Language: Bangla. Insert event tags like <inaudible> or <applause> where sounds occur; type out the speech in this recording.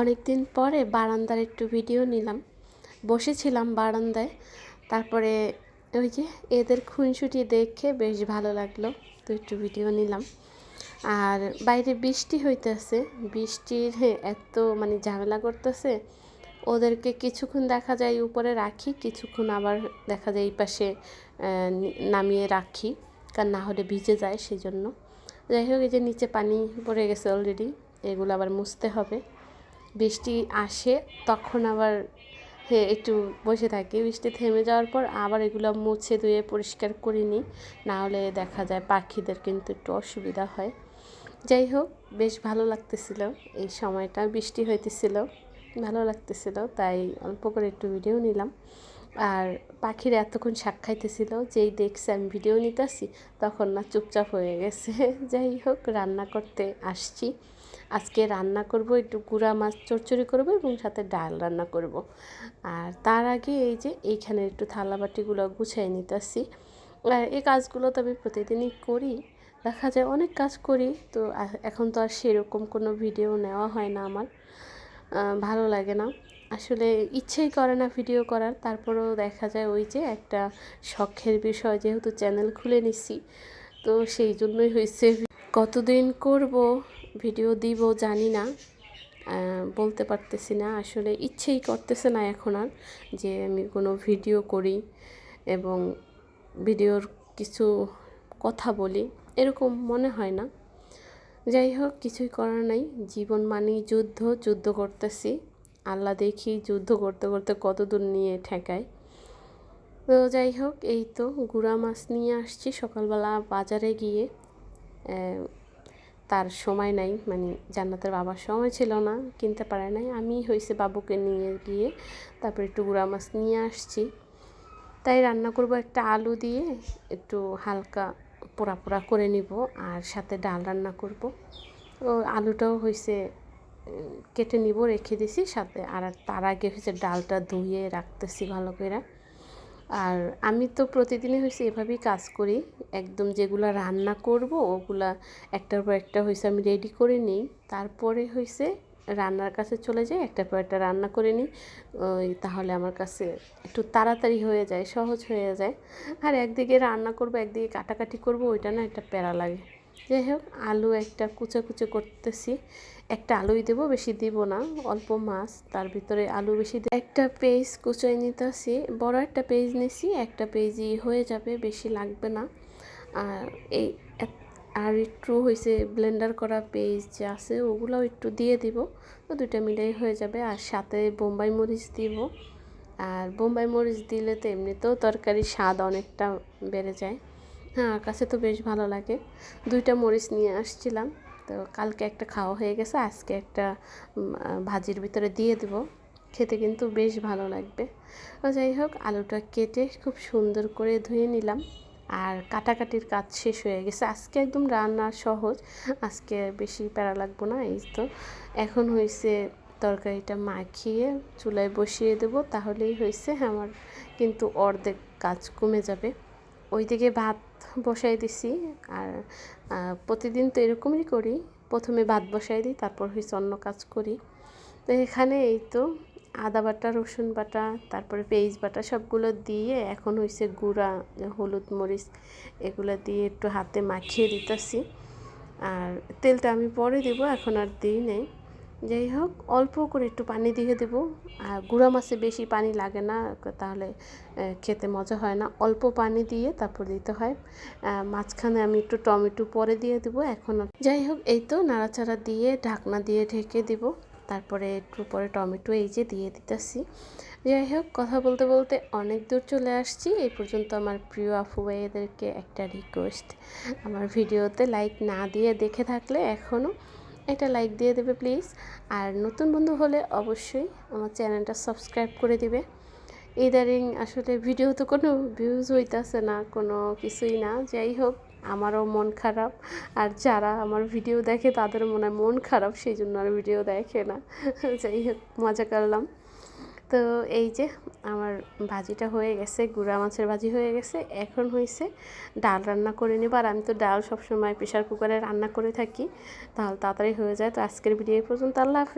অনেক দিন পরে বারান্দার একটু ভিডিও নিলাম। বসেছিলাম বারান্দায়। তারপরে ওই যে এদের খুনসুটি দেখে বেশ ভালো লাগল, তো একটু ভিডিও নিলাম। আর বাইরে বৃষ্টি হইতেছে। বৃষ্টির এত মানে ঝামেলা করতেছে। ওদেরকে কিছুক্ষণ দেখা যায় উপরে রাখি, কিছুক্ষণ আবার দেখা যায় এই পাশে নামিয়ে রাখি, কারণ না হলে ভিজে যায় সেই জন্য যাই হোক, এই যে নিচে পানি পড়ে গেছে অলরেডি এগুলো আবার মুছতে হবে। বৃষ্টি আসে, তখন আবার হ্যাঁ একটু বসে থাকি। বৃষ্টি থেমে যাওয়ার পর আবার এগুলো মুছে ধুয়ে পরিষ্কার করে নিই। নাহলে দেখা যায় পাখিদের কিন্তু একটু অসুবিধা হয়। যাই হোক, বেশ ভালো লাগতেছিল এই সময়টা। বৃষ্টি হইতেছিল, ভালো লাগতেছিল, তাই অল্প করে একটু ভিডিও নিলাম। আর পাখিরা এতক্ষণ শাক খাইতেছিল, যেই দেখছে আমি ভিডিও নিতেছি, তখন না চুপচাপ হয়ে গেছে। <laughs> যাই হোক, রান্না করতে আসছি। আজকে রান্না করব, একটু গুঁড়া মাছ চচ্চড়ি করব এবং সাথে ডাল রান্না করব। আর তার আগে এই যে এইখানে একটু থালা বাটিগুলো গুছাই নিতেছি। আর এই কাজগুলো তো আমি প্রতিদিনই করি, দেখা যায় অনেক কাজ করি, তো এখন তো আর সেরকম কোনো ভিডিও নেওয়া হয় না আমার। ভালো লাগে না। আসলে ইচ্ছেই করে না ভিডিও করার, তারপরেও দেখা যায় ওই যে একটা শখের বিষয় যেহেতু চ্যানেল খুলে নিচ্ছি তো সেই জন্যই হয়েছে। কতদিন করব? ভিডিও দিব, জানি না। বলতে পারতেছি না। আসলে ইচ্ছেই করতেছে না এখন আর যে আমি কোনো ভিডিও করি এবং ভিডিওর কিছু কথা বলি। এরকম মনে হয় না। যাই হোক, কিছুই করার নাই। জীবন মানেই যুদ্ধ যুদ্ধ করতেছি। আল্লাহ দেখি যুদ্ধ করতে করতে কত দূর নিয়ে ঠেকায়। তো যাই হোক, এই তো গুড়া মাছ নিয়ে আসছি সকালবেলা বাজারে গিয়ে। তার সময় নাই মানে জান্নাতের বাবার সময় ছিল না, কিনতে পারে নাই। আমি হয়েছে বাবুকে নিয়ে গিয়ে তারপরে একটু গুঁড়া মাছ নিয়ে আসছি। তাই রান্না করব একটা আলু দিয়ে, একটু হালকা পোড়া পোড়া করে নিব আর সাথে ডাল রান্না করব। ও আলুটাও হয়েছে কেটে নিব, রেখে দিছি সাথে। আর তার আগে হয়েছে ডালটা ধুয়ে রাখতেছি ভালো করে আর আমি তো প্রতিদিনই হয়েছে এভাবেই কাজ করি। একদম যেগুলো রান্না করব, ওগুলা একটার পর একটা হয়েছে আমি রেডি করে নিই। তারপরে হয়েছে রান্নার কাছে চলে যাই, একটার পর একটা রান্না করে নিই। ওই তাহলে আমার কাছে একটু তাড়াতাড়ি হয়ে যায়, সহজ হয়ে যায়। আর একদিকে রান্না করব, একদিকে কাটাকাটি করব, ওইটা না একটা প্যারা লাগে। যাই হোক আলু একটা কুচো কুচো করতেছি। একটা আলুই দেবো, বেশি দিব না, অল্প মাছ, তার ভিতরে আলু বেশি একটা পেজ কুচোয় নিতেছি, বড় একটা পেজ নিছি, একটা পেজই হয়ে যাবে, বেশি লাগবে না। আর এই আর একটু হয়েছে ব্লেন্ডার করা পেজ যে আছে, ওগুলোও একটু দিয়ে দিব, তো দুইটা মিলেই হয়ে যাবে। আর সাথে বোম্বাই মরিচ দিব। আর বোম্বাই মরিচ দিলে তো এমনিতেও তরকারির স্বাদ অনেকটা বেড়ে যায়। হ্যাঁ কাছে তো বেশ ভালো লাগে। দুইটা মরিচ নিয়ে আসছিলাম। তো কালকে একটা খাওয়া হয়ে গেছে, আজকে একটা ভাজির ভিতরে দিয়ে দেবো। খেতে কিন্তু বেশ ভালো লাগবে। যাই হোক, আলুটা কেটে খুব সুন্দর করে ধুয়ে নিলাম। আর কাটাকাটির কাজ শেষ হয়ে গেছে। আজকে একদম রান্না সহজ, আজকে বেশি প্যারা লাগবো না, এই তো। এখন হয়েছে তরকারিটা মাখিয়ে চুলায় বসিয়ে দেবো, তাহলেই হয়েছে আমার কিন্তু অর্ধেক কাজ কমে যাবে। ওইদিকে ভাত বসাই দিছি আর প্রতিদিন তো এরকমই করি। প্রথমে ভাত বসাই দিই, তারপর হয়েছে অন্য কাজ করি। তো এখানে এই তো আদা বাটা, রসুন বাটা, তারপরে পেঁয়াজ বাটা সবগুলো দিয়ে এখন হয়েছে গুঁড়া, হলুদ মরিচ এগুলো দিয়ে একটু হাতে মাখিয়ে দিতেছি। আর তেলটা আমি পরে দেবো, এখন আর দিই নেই। যাই হোক, অল্প করে একটু পানি দিয়ে দেবো। আর গুঁড়া মাছে বেশি পানি লাগে না, তাহলে খেতে মজা হয় না। অল্প পানি দিয়ে তারপর দিতে হয়। মাঝখানে আমি একটু টমেটো পরে দিয়ে দেবো এখন। যাই হোক, এই তো নাড়াচাড়া দিয়ে ঢাকনা দিয়ে ঢেকে দিব। তারপরে একটু পরে টমেটো এই যে দিয়ে দিতেছি। যাই হোক, কথা বলতে বলতে অনেক দূর চলে আসছি। এই পর্যন্ত আমার প্রিয় আফু ভাইয়েদেরকে একটা রিকোয়েস্ট আমার ভিডিওতে লাইক না দিয়ে দেখে থাকলে এখনও একটা লাইক দিয়ে দেবে প্লিজ। আর নতুন বন্ধু হলে অবশ্যই আমার চ্যানেলটা সাবস্ক্রাইব করে দিবে। ইদারিং আসলে ভিডিও তো কোনো ভিউজ হইতেছে না, কোনো কিছুই না। যাই হোক, আমারও মন খারাপ। আর যারা আমার ভিডিও দেখে তাদের মনে মন খারাপ, সেই জন্য আর ভিডিও দেখে না। যাই হোক, মজা করলাম। তো এই যে আমার ভাজিটা হয়ে গেছে, গুঁড়া মাছের ভাজি হয়ে গেছে। এখন হয়েছে ডাল রান্না করে নেব। আর আমি তো ডাল সবসময় প্রেশার কুকারে রান্না করে থাকি। তাহলে তাড়াতাড়ি হয়ে যায়। তো আজকের ভিডিও পর্যন্ত। আল্লাহ হাফিজ।